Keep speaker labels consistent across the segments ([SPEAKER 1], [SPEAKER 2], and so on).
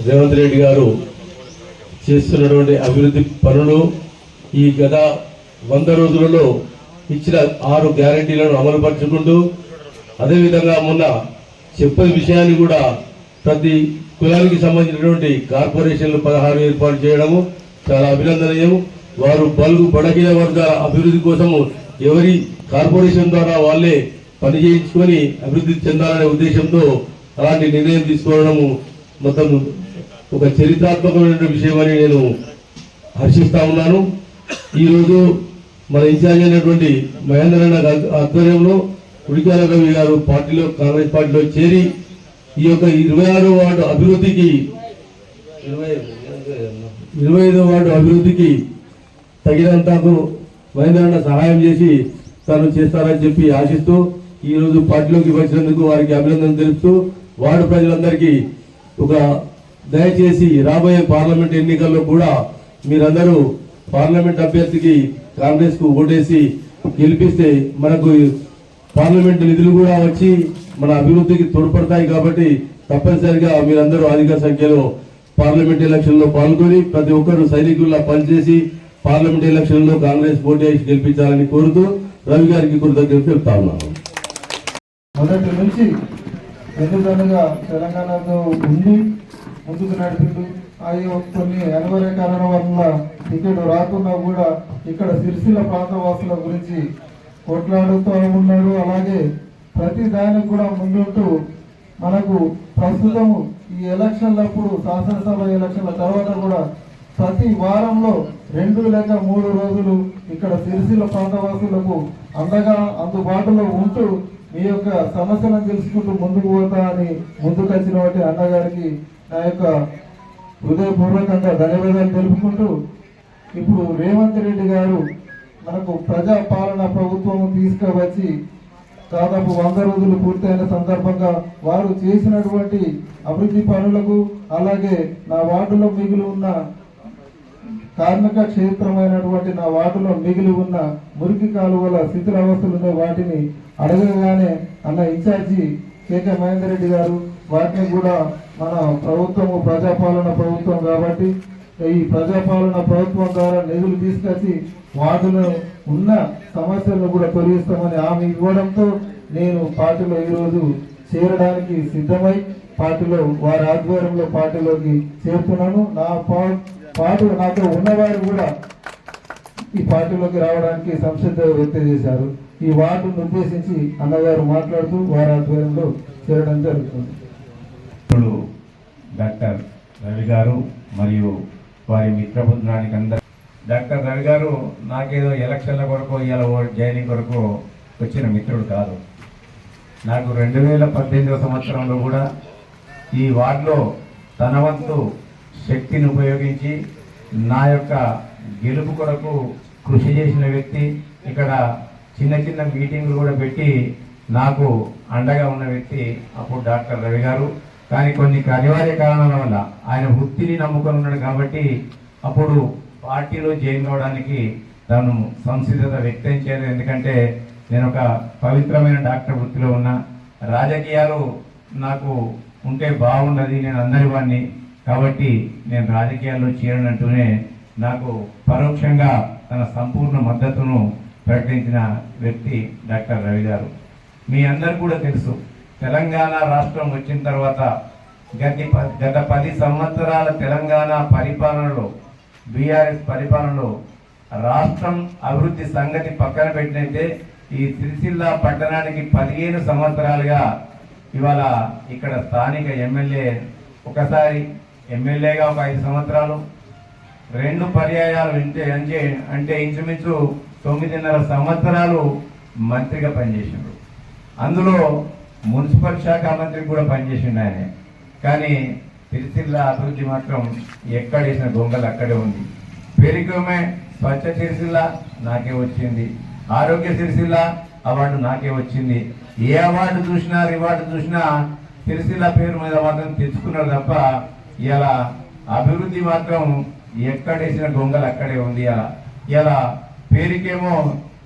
[SPEAKER 1] రేవంత్ రెడ్డి గారు చేస్తున్నటువంటి అభివృద్ధి పనులు ఈ గత వంద రోజులలో ఇచ్చిన ఆరు గ్యారంటీలను అమలుపరుచుకుంటూ అదేవిధంగా మొన్న చెప్పని విషయాన్ని కూడా ప్రతి కులానికి సంబంధించినటువంటి కార్పొరేషన్లు పదహారు ఏర్పాటు చేయడము చాలా అభినందనీయం వారు బలుగు బడగిన వర్గాల అభివృద్ధి కోసము ఎవరి కార్పొరేషన్ ద్వారా వాళ్ళే పని చేయించుకొని అభివృద్ధి చెందాలనే ఉద్దేశంతో అలాంటి నిర్ణయం తీసుకోవడము మొత్తం ఒక చరిత్రాత్మకమైన విషయం అని నేను హర్షిస్తా ఉన్నాను. ఈరోజు మన ఇన్ఛార్జ్ అయినటువంటి మహేంద్రన్న అన్న ఆధ్వర్యంలో ఉడికాల రవి గారు పార్టీలో కాంగ్రెస్ పార్టీలో చేరి ఈ యొక్క ఇరవై ఆరో వార్డు అభివృద్ధికి ఇరవై ఐదో వార్డు అభివృద్ధికి తగినంతకు మహేంద్రన్న సహాయం చేసి తను చేస్తారని చెప్పి ఆశిస్తూ ఈరోజు పార్టీలోకి వచ్చినందుకు వారికి అభినందన తెలుపుతూ వార్డు ప్రజలందరికీ ఒక దయచేసి రాబోయే పార్లమెంట్ ఎన్నికల్లో కూడా మీరందరూ పార్లమెంట్ అభ్యర్థికి కాంగ్రెస్కు ఓటేసి గెలిపిస్తే మనకు పార్లమెంట్ నిధులు కూడా వచ్చి మన అభివృద్ధికి తోడ్పడతాయి కాబట్టి తప్పనిసరిగా మీరందరూ అధిక సంఖ్యలో పార్లమెంట్ ఎలక్షన్లో పాల్గొని ప్రతి ఒక్కరు సైనికుల్లా పనిచేసి పార్లమెంట్ ఎలక్షన్లో కాంగ్రెస్ పోటీ గెలిపించాలని కోరుతూ రవి గారికి కృతజ్ఞతలు చెప్తా ఉన్నాను.
[SPEAKER 2] మొదటి నుంచి వెన్నుదన్నుగా ఉండి ముందుకు నడిపిండు. అవి కొన్ని అనివార్య కారణం వల్ల టికెట్ రాకుండా కూడా ఇక్కడ సిరిసిల్ల ప్రాంతవాసుల గురించి కొట్లాడుతూ ఉన్నాడు అలాగే ప్రతి దానికి కూడా ముందుంటూ మనకు ప్రస్తుతము ఈ ఎలక్షన్లప్పుడు శాసనసభ ఎలక్షన్ల తర్వాత కూడా ప్రతి వారంలో రెండు లేక మూడు రోజులు ఇక్కడ సిరిసిల్ల ప్రాంతవాసులకు అండగా అందుబాటులో ఉంటూ మీ యొక్క సమస్యలను తెలుసుకుంటూ ముందుకు పోతా అని ముందుకు వచ్చినటువంటి అన్నగారికి నా యొక్క హృదయపూర్వకంగా ధన్యవాదాలు తెలుపుకుంటూ ఇప్పుడు రేవంత్ రెడ్డి గారు మనకు ప్రజాపాలన ప్రభుత్వం తీసుకువచ్చి దాదాపు వంద రోజులు పూర్తయిన సందర్భంగా వారు చేసినటువంటి అభివృద్ధి పనులకు అలాగే నా వార్డులో మిగిలి ఉన్న కార్మిక క్షేత్రమైనటువంటి నా వార్డులో మిగిలి ఉన్న మురికి కాలువల శిథిలావస్థలు వాటిని అడగగానే అన్న ఇన్ఛార్జి కేకే మహేందర్ రెడ్డి గారు వాటిని కూడా మన ప్రభుత్వము ప్రజాపాలన ప్రభుత్వం కాబట్టి ఈ ప్రజాపాలన ప్రభుత్వం ద్వారా నిధులు తీసుకొచ్చి వార్డులు ఉన్న సమస్యలను కూడా తొలగిస్తామని హామీ ఇవ్వడంతో నేను పార్టీలో ఈరోజు చేరడానికి సిద్ధమై పార్టీలో వారి ఆధ్వర్యంలో పార్టీలోకి చేరుతున్నాను. నా పార్టీ నాతో ఉన్నవారు కూడా ఈ పార్టీలోకి రావడానికి సంసిద్ధ వ్యక్తం చేశారు. ఈ వార్డును ఉద్దేశించి అన్నగారు మాట్లాడుతూ వారి ఆధ్వర్యంలో చేరడం జరుగుతుంది.
[SPEAKER 3] ఇప్పుడు డాక్టర్ రవి గారు మరియు వారి మిత్రబృందానికి అందరు డాక్టర్ రవి గారు నాకేదో ఎలక్షన్ల కొరకు ఇలా జాయినింగ్ కొరకు వచ్చిన మిత్రుడు కాదు. నాకు రెండు వేల పద్దెనిమిదవ సంవత్సరంలో కూడా ఈ వార్డులో తన వంతు శక్తిని ఉపయోగించి నా యొక్క గెలుపు కొరకు కృషి చేసిన వ్యక్తి ఇక్కడ చిన్న చిన్న మీటింగ్లు కూడా పెట్టి నాకు అండగా ఉన్న వ్యక్తి అప్పుడు డాక్టర్ రవి గారు. కానీ కొన్ని అనివార్య కారణాల వల్ల ఆయన వృత్తిని నమ్ముకొని ఉన్నాడు కాబట్టి అప్పుడు పార్టీలో జాయిన్ అవడానికి తను సంసిద్ధత వ్యక్తం చేయలేదు. ఎందుకంటే నేను ఒక పవిత్రమైన డాక్టర్ వృత్తిలో ఉన్నా. రాజకీయాలు నాకు ఉంటే బాగుండదు నేను అందరి వాడిని కాబట్టి నేను రాజకీయాల్లో చేరనంటూనే నాకు పరోక్షంగా తన సంపూర్ణ మద్దతును ప్రకటించిన వ్యక్తి డాక్టర్ రవి గారు మీ అందరు కూడా తెలుసు తెలంగాణ రాష్ట్రం వచ్చిన తర్వాత గతి ప- గత పది సంవత్సరాల తెలంగాణ పరిపాలనలో బీఆర్ఎస్ పరిపాలనలో రాష్ట్రం అభివృద్ధి సంగతి పక్కన పెట్టినైతే ఈ సిరిసిల్ల పట్టణానికి పదిహేను సంవత్సరాలుగా ఇవాళ ఇక్కడ స్థానిక ఎమ్మెల్యే ఒకసారి ఎమ్మెల్యేగా ఒక ఐదు సంవత్సరాలు రెండు పర్యాయాలు అంటే అంటే అంటే ఇంచుమించు తొమ్మిదిన్నర సంవత్సరాలు మంత్రిగా పనిచేసిండు. అందులో మున్సిపల్ శాఖ మంత్రి కూడా పనిచేసిండు ఆయన. కానీ సిరిసిల్ల అభివృద్ధి మాత్రం ఎక్కడ వేసిన గొంగలు అక్కడే ఉంది. పెరిగమే స్వచ్ఛ సిరిసిల్ల నాకే వచ్చింది. ఆరోగ్య సిరిసిల్ల అవార్డు నాకే వచ్చింది. ఏ అవార్డు చూసినా రివార్డు చూసినా సిరిసిల్ల పేరు మీద మాత్రం తెచ్చుకున్నారు తప్ప ఇలా అభివృద్ధి మాత్రం ఎక్కడేసిన గొంగలు అక్కడే ఉంది ఇలా ఇలా పేరుకేమో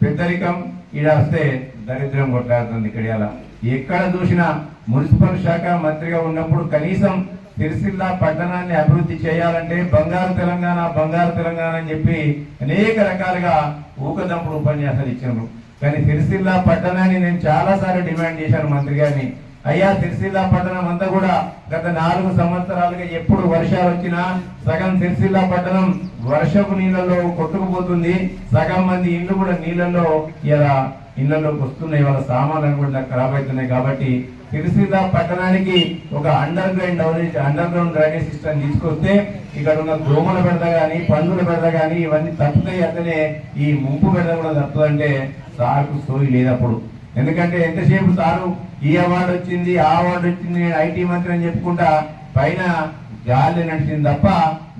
[SPEAKER 3] పెద్దరికం ఈడ వస్తే దరిద్రం కొట్లాడుతుంది ఇక్కడ ఇలా ఎక్కడ చూసినా మున్సిపల్ శాఖ మంత్రిగా ఉన్నప్పుడు కనీసం సిరిసిల్ల పట్టణాన్ని అభివృద్ధి చేయాలంటే బంగారు తెలంగాణ బంగారు తెలంగాణ అని చెప్పి అనేక రకాలుగా ఊకదంపుడు ఉపన్యాసాలు ఇచ్చారు కానీ సిరిసిల్ల పట్టణాన్ని నేను చాలాసార్లు డిమాండ్ చేశాను మంత్రి గారిని. అయ్యా సిరిసిల్ల పట్టణం అంతా కూడా గత నాలుగు సంవత్సరాలుగా ఎప్పుడు వర్షాలు వచ్చినా సగం సిరిసిల్ల పట్టణం వర్షపు నీళ్ళలో కొట్టుకుపోతుంది. సగం మంది ఇల్లు కూడా నీళ్ళలో ఇలా ఇళ్ళలోకి వస్తున్నాయి వాళ్ళ సామాన్లు కూడా ఖరాబ్ అవుతున్నాయి కాబట్టి సిరిసిల్ల పట్టణానికి ఒక underground drainage underground drainage system తీసుకొస్తే ఇక్కడ ఉన్న దోమల బెడద కానీ పందుల బెడద కానీ ఇవన్నీ తప్పుతాయి అతనే ఈ ముంపు బెడద కూడా తప్పుదంటే సార్కు సోయి లేదు అప్పుడు. ఎందుకంటే ఎంతసేపు సారు ఈ అవార్డు వచ్చింది ఆ అవార్డు వచ్చింది నేను ఐటీ మంత్రి అని చెప్పుకుంటా పైన గాలి నడిచింది తప్ప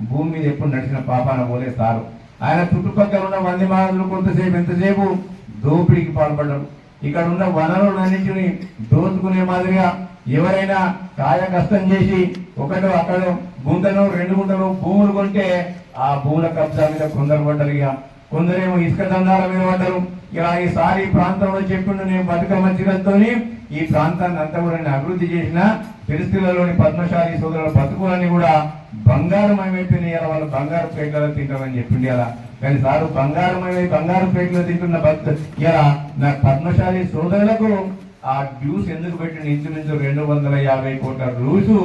[SPEAKER 3] భూమి మీద ఎప్పుడు నడిచిన పాపాన పోలే సారు. ఆయన చుట్టుపక్కల ఉన్న మంది మాటలు కొంతసేపు ఎంతసేపు దోపిడీకి పాల్పడడం. ఇక్కడ ఉన్న వనరులన్నింటినీ దోచుకునే మాదిరిగా ఎవరైనా కాయ కష్టం చేసి ఒకటో అక్కడ గుంతను రెండు గుంటలు భూములు కొంటే ఆ భూముల కబ్జా మీద కొందరు పడ్డరు ఇక. కొందరేమో ఇసుక దందాల మీద పడ్డరు. ఇలా ఈసారి ప్రాంతంలో చెప్పిండు నేను బతుకమ్మ చీరలతోని ఈ ప్రాంతాన్ని అంతా కూడా అభివృద్ధి చేసిన పెరిస్థితులలోని పద్మశాలి సోదరుల బతుకులన్నీ కూడా బంగారం ఏమైపోయినాయి ఇలా వాళ్ళు బంగారు ప్లేట్లలో తింటామని చెప్పింది అలా కానీ సారు బంగారుమయమై బంగారు ప్లేట్లో తింటున్న భక్తు ఇలా నా పద్మశాలి సోదరులకు ఆ డ్యూస్ ఎందుకు పెట్టిన ఇంచుమించు రెండు వందల యాభై కోట్ల రూసు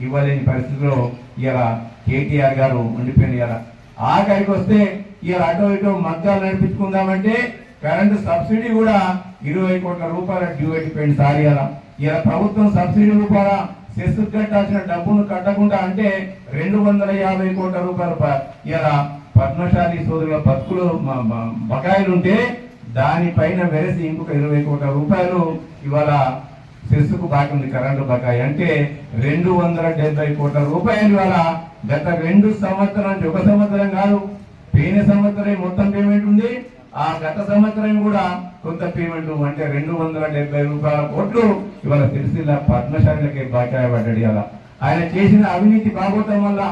[SPEAKER 3] ఇవ్వలేని పరిస్థితిలో ఇలా కేటీఆర్ గారు ఉండిపోయింది ఇలా ఆఖరికి వస్తే ఇలా అటో ఇటో మగ్గాలు నడిపించుకుందామంటే కరెంటు సబ్సిడీ కూడా ఇరవై కోట్ల రూపాయల డ్యూ అయిపోయింది సార్ ఇలా ఇలా ప్రభుత్వం సబ్సిడీ రూపాయల సెస్ కట్టాల్సిన డబ్బును కట్టకుండా అంటే రెండు వందల యాభై కోట్ల రూపాయలు ఇలా పద్మశాలి సోదరుల బతుకులు బకాయిలుంటే బకాయిలు ఉంటే దానిపైన వెరసి ఇంకొక ఇరవై కోట్ల రూపాయలు ఇవాళ సెస్సుకు బాకీ ఉంది కరెంటు బకాయి. అంటే రెండు వందల డెబ్బై కోట్ల రూపాయలు ఇవాళ గత రెండు సంవత్సరం ఒక సంవత్సరం కాదు పోయిన సంవత్సరం మొత్తం పేమెంట్ ఉంది. ఆ గత సంవత్సరం కూడా కొంత పేమెంట్ అంటే రెండు వందల డెబ్బై రూపాయల కోట్లు ఇవాళ తెలిసిన పద్మశాలికి బకాయి పడ్డాడు ఇవాళ. ఆయన చేసిన అవినీతి బాగోతం వల్ల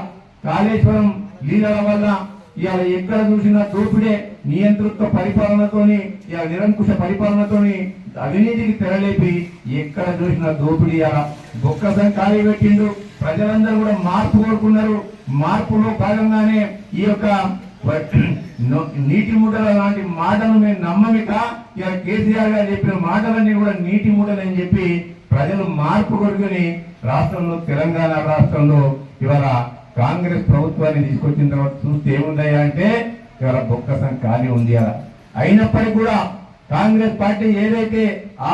[SPEAKER 3] కాళేశ్వరం లీలల వల్ల ఇవాళ ఎక్కడ చూసినా దోపిడే నియంతృత్వ పరిపాలనతోని ఇవాళ నిరంకుశ పరిపాలనతోని అవినీతికి తెరలేపి ఎక్కడ చూసినా దోపిడీ ఇవాళ. బొక్కసం ఖాళీ పెట్టిండు. ప్రజలందరూ కూడా మార్పు కోరుకున్నారు. మార్పులో భాగంగానే ఈ యొక్క నీటి ముడల లాంటి మాటలు మేము నమ్మమిక. ఇక కేసీఆర్ గారు చెప్పిన మాటలన్నీ కూడా నీటి ముడలని చెప్పి ప్రజలు మార్పు కొడుకుని రాష్ట్రంలో తెలంగాణ రాష్ట్రంలో ఇవాళ కాంగ్రెస్ ప్రభుత్వాన్ని తీసుకొచ్చిన తర్వాత చూస్తే ఏముందయ్యా అంటే ఇవాళ బొక్కసం ఖాళీ ఉంది అలా అయినప్పటికీ కూడా కాంగ్రెస్ పార్టీ ఏదైతే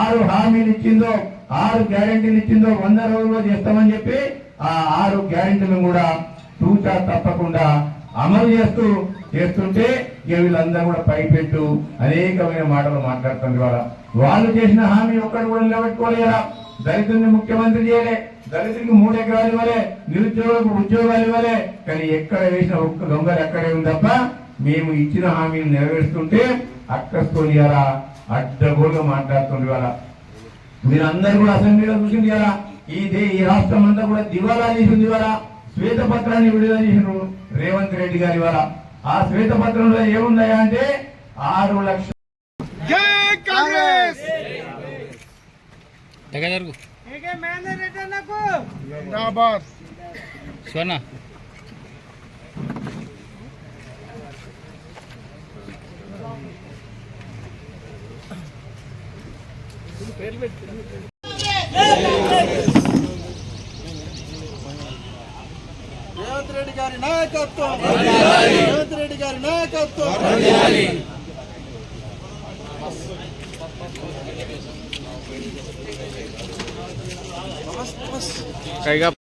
[SPEAKER 3] ఆరు హామీలు ఇచ్చిందో ఆరు గ్యారంటీలు ఇచ్చిందో వంద రోజుల్లో చేస్తామని చెప్పి ఆ ఆరు గ్యారంటీలను కూడా తూచా తప్పకుండా అమలు చేస్తూ చేస్తుంటే ఇక వీళ్ళందరూ కూడా పైపెట్టు అనేకమైన మాటలు మాట్లాడుతుంది వాళ్ళ వాళ్ళు చేసిన హామీ ఒక్కడు కూడా నిలబెట్టుకోలేరా? దళితుల్ని ముఖ్యమంత్రి చేయలే దళితుడికి మూడు ఎకరాలు ఇవ్వలే నిరుద్యోగులకు ఉద్యోగాలు ఇవ్వలే కానీ ఎక్కడ వేసిన ఒక్క దొంగలు ఎక్కడే ఉంది తప్ప మేము ఇచ్చిన హామీలు నెరవేరుస్తుంటే అక్కస్తోని అలా అడ్డగోలుగా మాట్లాడుతుంది వాళ్ళ మీరందరూ కూడా అసెంబ్లీలో చూసింది కదా ఈ ఈ రాష్ట్రం అంతా కూడా దివాలా చేసింది ఇవాళ. శ్వేతపత్రాన్ని విడుదల చేసిన రేవంత్ రెడ్డి గారి ఇవాళ. ఆ శ్వేతపత్రంలో ఏముందయ్యా అంటే ఆరు లక్షల
[SPEAKER 4] సోనా
[SPEAKER 5] రేవంత్ రెడ్డి గారి నాయకత్వం. రేవంత్ నాయకత్వం.
[SPEAKER 4] కైగా